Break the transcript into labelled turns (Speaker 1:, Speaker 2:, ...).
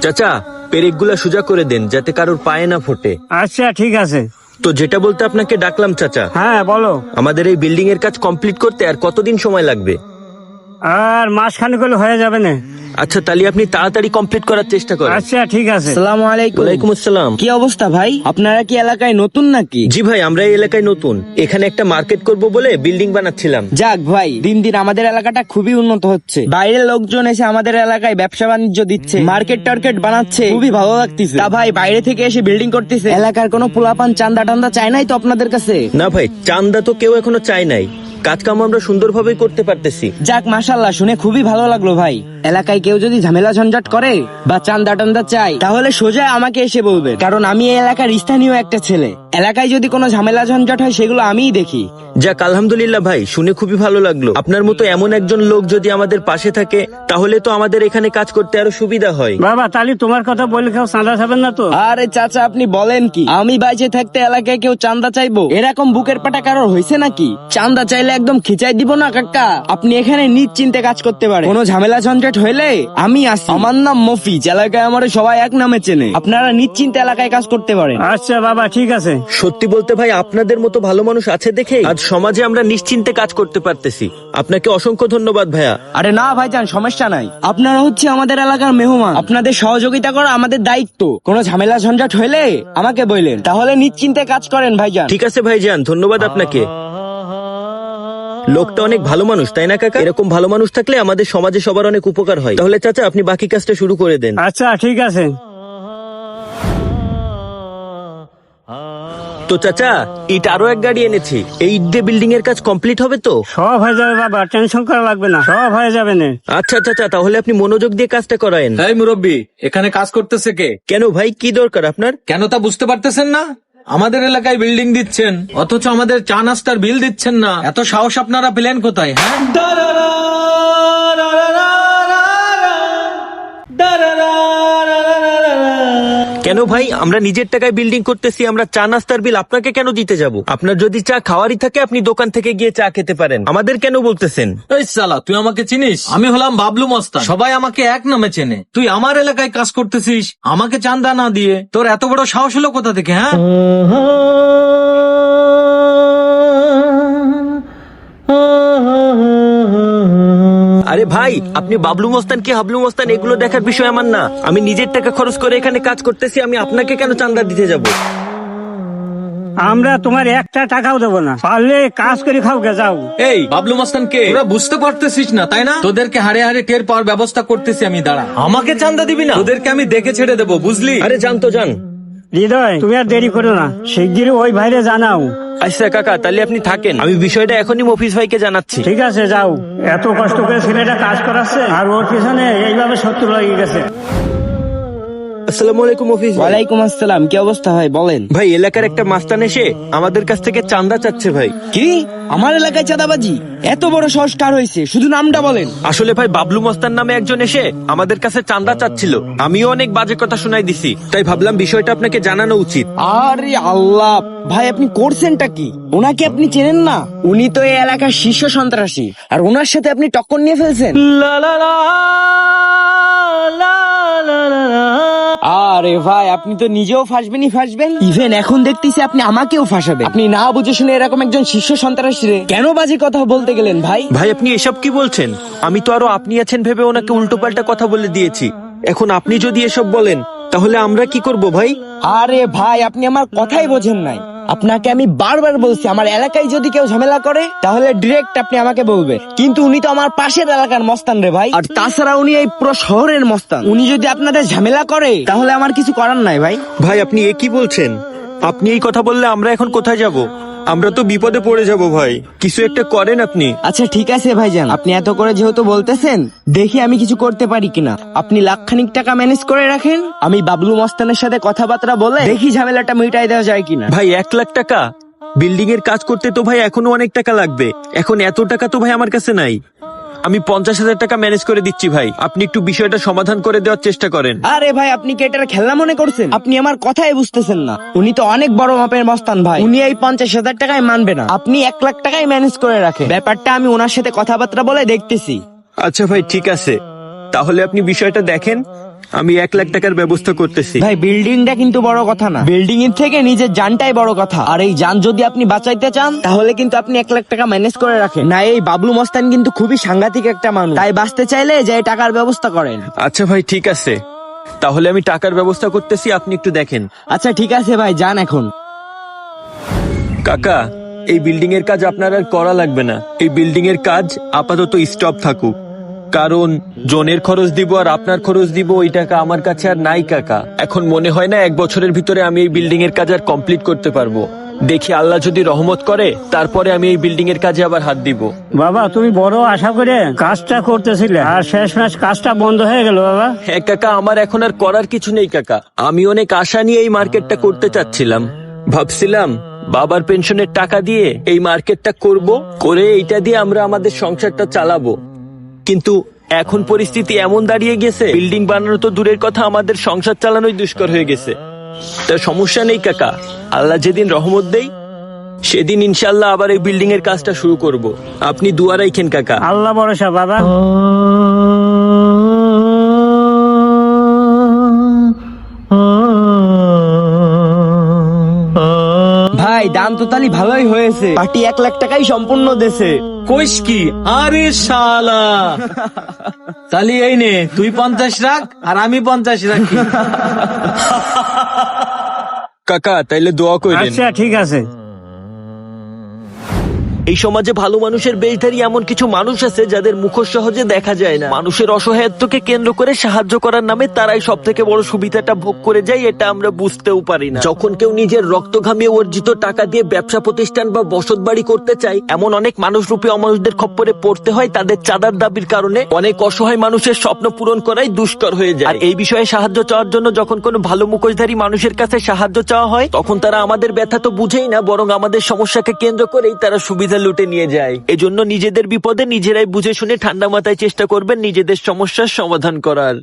Speaker 1: চাচা পেরেকগুলা সোজা করে দেন যাতে কারোর পায়ে না ফোটে।
Speaker 2: আচ্ছা ঠিক আছে।
Speaker 1: তো যেটা বলতে আপনাকে ডাকলাম চাচা।
Speaker 2: হ্যাঁ বলো।
Speaker 1: আমাদের এই বিল্ডিং এর কাজ কমপ্লিট করতে আর কতদিন সময় লাগবে?
Speaker 2: আর মাসখানেক হলে হয়ে যাবে না।
Speaker 1: আচ্ছা তাহলে আপনি তাড়াতাড়ি কমপ্লিট করার চেষ্টা করেন।
Speaker 2: আচ্ছা ঠিক আছে।
Speaker 3: সালাম আলাইকুম।
Speaker 1: ওয়ালাইকুম আসসালাম।
Speaker 3: কি অবস্থা ভাই? আপনারা কি এলাকায় নতুন নাকি?
Speaker 1: জি ভাই আমরা এই এলাকায় নতুন। এখানে একটা মার্কেট করব বলে বিল্ডিং বানাচ্ছিলাম।
Speaker 3: যাক ভাই দিন দিন আমাদের এলাকাটা খুবই উন্নত হচ্ছে। বাইরের লোকজন এসে আমাদের এলাকায় ব্যবসা বাণিজ্য দিচ্ছে। মার্কেট টার্কেট বানাচ্ছে। খুবই ভালো লাগতেছে। তা ভাই বাইরে থেকে এসে বিল্ডিং করতেছে। এলাকার কোনো পোলাপান চান্দা টান্দা চায় নাই তো আপনাদের কাছে?
Speaker 1: না ভাই চান্দা তো কেউ এখনও চায় নাই। কাজ কাম আমরা সুন্দরভাবে করতে পারতেছি।
Speaker 3: যাক মাশাল্লাহ শুনে খুবই ভালো লাগল ভাই। এলাকায় কেউ যদি ঝামেলা ঝঞ্ঝট করে বা চান্দা টান্দা চাই তাহলে সোজা আমাকে এসে বলবে, কারণ আমি এই এলাকার স্থানীয় একটা ছেলে। এলাকায় যদি কোনো ঝামেলা ঝঞ্ঝাট হয় সেগুলো আমিই দেখি।
Speaker 1: যাক আলহামদুলিল্লাহ ভাই শুনে খুবই ভালো লাগল। আপনার মতো এমন একজন লোক যদি আমাদের পাশে থাকে তাহলে তো আমাদের এখানে কাজ করতে আরও সুবিধা হয়।
Speaker 2: বাবা তাহলে তোমার কথা বলে কেউ চাঁদা খাবেন না তো?
Speaker 3: আরে চাচা আপনি বলেন কি? আমি বাইচে থাকতে এলাকায় কেউ চান্দা চাইব? এরকম বুকের পাটা কারোর হয়েছে নাকি? চান্দা চাইলে একদম খিচাই দিব না কাকা? আপনি এখানে নিশ্চিন্তে কাজ করতে পারেন। কোনো ঝামেলা ঝঞ্ঝাট হইলে আমি আসি। আমার নাম মফিজ এলাকায় আমার সবাই এক নামে চেনে। আপনারা নিশ্চিন্তে এলাকায় কাজ করতে পারেন।
Speaker 2: আচ্ছা বাবা ঠিক আছে।
Speaker 1: সত্যি বলতে ভাই আপনাদের মতো ভালো মানুষ আছে দেখে আজ সমাজে আমরা নিশ্চিন্তে কাজ করতে পারতেছি। আপনাকে অসংখ্য ধন্যবাদ ভাইয়া।
Speaker 3: আরে না ভাইজান সমস্যা নাই। আপনারা হচ্ছে আমাদের এলাকার মেহমান। আপনাদের সহযোগিতা করা আমাদের দায়িত্ব। কোনো ঝামেলা ঝঞ্ঝাট হইলে আমাকে বললেন তাহলে নিশ্চিন্তে কাজ করেন ভাইজান
Speaker 1: ঠিক আছে ভাইজান ধন্যবাদ আপনাকে। লোকটা অনেক ভালো মানুষ তাই না কাকা? এরকম ভালো মানুষ থাকলে আমাদের সমাজে সবার অনেক উপকার হয়। তাহলে চাচা আপনি বাকি কাজটা শুরু করে দেন।
Speaker 2: আচ্ছা ঠিক আছে।
Speaker 1: তো চাচা ইট আরও এক গাড়ি এনেছি। এই ইট দিয়ে বিল্ডিং এর কাজ কমপ্লিট হবে তো?
Speaker 2: সব হয়ে যাবে বাবা টেনশন করা লাগবে না সব হয়ে যাবে না।
Speaker 1: আচ্ছা চাচা তাহলে আপনি মনোযোগ দিয়ে কাজটা করায়েন।
Speaker 4: এই মুরব্বী এখানে কাজ করতেছে কে?
Speaker 1: কেন ভাই কি দরকার আপনার?
Speaker 4: কেন তা বুঝতে পারতেছেন না? আমাদের এলাকায় বিল্ডিং দিচ্ছেন অথচ আমাদের চা নাস্তার বিল দিচ্ছেন না। এত সাহস আপনারা পেলেন কোথায় হ্যাঁ?
Speaker 1: কেন ভাই? আমরা নিজের টাকায় বিল্ডিং করতেছি আমরা চা নাস্তার বিল আপনাকে কেন দিতে যাব? আপনার যদি চা খাওয়ারই থাকে আপনি দোকান থেকে গিয়ে চা খেতে পারেন। আমাদের কেন বলতেছেন?
Speaker 4: এই সালা তুই আমাকে চিনিস? আমি হলাম বাবলু মস্তা সবাই আমাকে এক নামে চেনে। তুই আমার এলাকায় কাজ করতেছিস আমাকে চান্দা না দিয়ে তোর এত বড় সাহস হলো কোথা থেকে হ্যাঁ?
Speaker 1: আরে ভাই আপনি বাবলু মস্তান কি হাবলু মস্তান এগুলো দেখার বিষয় আমার না। আমি নিজের টাকা খরচ করে এখানে কাজ করতেছি আমি আপনাকে কেন চান্দা দিতে যাব?
Speaker 2: আমরা তোমার একটা টাকাও দেবো না। পারলে কাজ করে খাও গে যাও।
Speaker 4: এই বাবলু মস্তান কে? তোরা বুঝতে পারতেছিস না তাই না? তোদেরকে হারে হারে টের পাওয়ার ব্যবস্থা করতেছি আমি দাঁড়া। আমাকে চান্দা দিবি না? তোদেরকে আমি দেখে ছেড়ে দেবো বুঝলি?
Speaker 1: আরে জান তো জান
Speaker 2: হৃদয় তুমি আর দেরি করো না। শিগগিরই ওই ভাইরে জানাও।
Speaker 1: আচ্ছা কাকা, তাহলে আপনি থাকেন। আমি বিষয়টা এখনই মফিস ভাইকে জানাচ্ছি।
Speaker 2: ঠিক আছে, যাও। এত কষ্ট করে ছেলেটা কাজ করাচ্ছে, আর ওর পিছনে এইভাবে শত্রু লাগিয়ে গেছে।
Speaker 1: আসসালামু আলাইকুম ভাই
Speaker 3: ওয়ালাইকুম আসসালাম কি অবস্থা ভাই বলেন
Speaker 1: ভাই এলাকার একটা মাস্তান এসে আমাদের কাছ থেকে চান্দা চাচ্ছে ভাই
Speaker 3: কি আমার এলাকায় চাঁদাবাজি এত বড় সংস্কার হয়েছে শুধু নামটা বলেন
Speaker 1: আসলে ভাই বাবলু মস্তান নামে একজন এসে আমাদের কাছে চান্দা চাচ্ছিল আমিও অনেক বাজে কথা শোনাই দিছি তাই ভাবলাম বিষয়টা আপনাকে জানানো উচিত
Speaker 3: আরে আল্লাহ ভাই আপনি করছেনটা কি ওনাকে আপনি চেনেন না উনি তো এই এলাকার শীর্ষ সন্ত্রাসী আর ওনার সাথে আপনি টক্কর নিয়ে ফেলছেন আরে ভাই আপনি তো নিজেও ফাঁসবেনই ফাঁসবেন। ইভেন এখন দেখতেছি আপনি আমাকেও ফাঁসাবেন। আপনি না বুঝে শুনে এরকম একজন শিষ্য সন্ত্রাসী রে। কেন বাজে কথা বলতে গেলেন ভাই?
Speaker 1: ভাই আপনি এসব কি বলছেন? আমি তো আরও আপনি আছেন ভেবে ওনাকে উল্টো পাল্টা কথা বলে দিয়েছি। এখন আপনি যদি এসব বলেন তাহলে আমরা কি করব ভাই?
Speaker 3: আরে ভাই আপনি আমার কথাই বোঝেন নাই। আপনাকে আমি বারবার বলছি আমার এলাকায় যদি কেউ ঝামেলা করে তাহলে ডিরেক্ট আপনি আমাকে বলবে। কিন্তু উনি তো আমার পাশের এলাকার মস্তান রে ভাই। আর তাছাড়া উনি এই পুরো শহরের মস্তান। উনি যদি আপনাদের ঝামেলা করে তাহলে আমার কিছু করার নাই ভাই।
Speaker 1: ভাই আপনি এ কি বলছেন? আপনি এই কথা বললে আমরা এখন কোথায় যাব? আমরা তো বিপদে পড়ে যাব ভাই। কিছু একটা করেন আপনি।
Speaker 3: আচ্ছা ঠিক আছে ভাইজান। আপনি এত করে যেহেতু বলতেছেন দেখি আমি কিছু করতে পারি কিনা। আপনি লাখখানিক টাকা ম্যানেজ করে রাখেন। আমি বাবলু মস্তানের সাথে কথাবার্তা বলে দেখি ঝামেলাটা মিটাই দেওয়া যায় কিনা।
Speaker 1: ভাই এক লাখ টাকা? বিল্ডিং এর কাজ করতে তো ভাই এখনও অনেক টাকা লাগবে। এখন এত টাকা তো ভাই আমার কাছে নাই। আমি পঞ্চাশ হাজার টাকা ম্যানেজ করে দিচ্ছি ভাই। আপনি একটু বিষয়টা সমাধান করে দেওয়ার চেষ্টা করেন।
Speaker 3: আরে ভাই আপনি কি এটার খেলনা মনে করছেন? আপনি আমার কথাই বুঝতেছেন না। উনি তো অনেক বড় মাপের মস্তান ভাই। উনি এই পঞ্চাশ হাজার টাকায় মানবে না। আপনি এক লাখ টাকায় ম্যানেজ করে রাখেন। ব্যাপারটা আমি ওনার সাথে কথাবার্তা বলে দেখতেছি।
Speaker 1: আচ্ছা ভাই ঠিক আছে। তাহলে আপনি বিষয়টা দেখেন। আমি এক লাখ টাকার ব্যবস্থা করতেছি।
Speaker 3: ভাই বিল্ডিংটা কিন্তু বড় কথা না। বিল্ডিং এর থেকে নিজের জানটাই বড় কথা। আর এই যান যদি আপনি বাঁচাইতে চান তাহলে কিন্তু আপনি এক লাখ টাকা ম্যানেজ করে রাখেন। না এই বাবলু মস্তান কিন্তু খুবই সাংঘাতিক একটা মানুষ। তাই বাঁচতে চাইলে যে টাকার ব্যবস্থা করেন।
Speaker 1: আচ্ছা ভাই ঠিক আছে। তাহলে আমি টাকার ব্যবস্থা করতেছি আপনি একটু দেখেন।
Speaker 3: আচ্ছা ঠিক আছে ভাই যান এখন।
Speaker 1: কাকা এই বিল্ডিং এর কাজ আপনার আর করা লাগবে না। এই বিল্ডিং এর কাজ আপাতত স্টপ থাকুক। কারণ জনের খরচ দিব আর আপনার খরচ দিব ওই টাকা আমার কাছে আর নাই কাকা। এখন মনে হয় না এক বছরের ভিতরে আমি এই বিল্ডিং এর কাজ আর কমপ্লিট করতে পারব। দেখি আল্লাহ যদি রহমত করে তারপরে আমি এই বিল্ডিং এর কাজে আবার হাত দিব।
Speaker 2: বাবা তুমি বড় আশা করে কাজটা করতেছিলে। আর শেষ মাস কাজটা বন্ধ হয়ে গেল বাবা।
Speaker 1: হ্যাঁ কাকা আমার এখন আর করার কিছু নেই কাকা। আমি অনেক আশা নিয়ে এই মার্কেটটা করতে চাচ্ছিলাম। ভাবছিলাম বাবার পেনশনের টাকা দিয়ে এই মার্কেটটা করব করে এইটা দিয়ে আমরা আমাদের সংসারটা চালাবো। কিন্তু এখন পরিস্থিতি এমন দাঁড়িয়ে গেছে, বিল্ডিং বানানো তো দূরের কথা, আমাদের সংসার চালানোই দুষ্কর হয়ে গেছে। তা সমস্যা নেই কাকা, আল্লাহ যেদিন রহমত দেই সেদিন ইনশাল্লাহ আবার এই বিল্ডিং এর কাজটা শুরু করব। আপনি দুয়ারাই খেন কাকা।
Speaker 2: আল্লাহ ভরসা, বাবা।
Speaker 3: ভাই দাম তো তালি ভালোই হয়েছে। পার্টি এক লাখ টাকাই সম্পূর্ণ দেশে।
Speaker 4: কইস কি? আরে শালা। তালি এই নে তুই পঞ্চাশ রাখ আর আমি পঞ্চাশ রাখি।
Speaker 1: কাকা তাইলে দোয়া করি
Speaker 2: আচ্ছা ঠিক আছে।
Speaker 1: এই সমাজে ভালো মানুষের বেশধারী এমন কিছু মানুষ আছে যাদের মুখোশ সহজে দেখা যায় না। মানুষের অসহায়ত্বকে কেন্দ্র করে সাহায্য করার নামে তারাই সব থেকে বড় সুবিধাটা ভোগ করে যায়, এটা আমরা বুঝতেও পারি না। যখন কেউ নিজের রক্ত ঘামিয়ে অর্জিত টাকা দিয়ে ব্যবসা প্রতিষ্ঠান বা বসত বাড়ি করতে চায়, এমন অনেক মানুষ রূপে অমানুষদের খপ্পরে পড়তে হয়, তাদের চাঁদার দাবির কারণে অনেক অসহায় মানুষের স্বপ্ন পূরণ করাই দুষ্কর হয়ে যায়। আর এই বিষয়ে সাহায্য চাওয়ার জন্য যখন কোনো ভালো মুখোশধারী মানুষের কাছে সাহায্য চাওয়া হয়, তখন তারা আমাদের ব্যথা তো বুঝেই না, বরং আমাদের সমস্যাকে কেন্দ্র করেই তারা সুবিধা লুটে নিয়ে যায় এজন্য নিজেদের বিপদে নিজেরাই বুঝে শুনে ঠান্ডা মাথায় চেষ্টা করবেন নিজেদের সমস্যার সমাধান করার।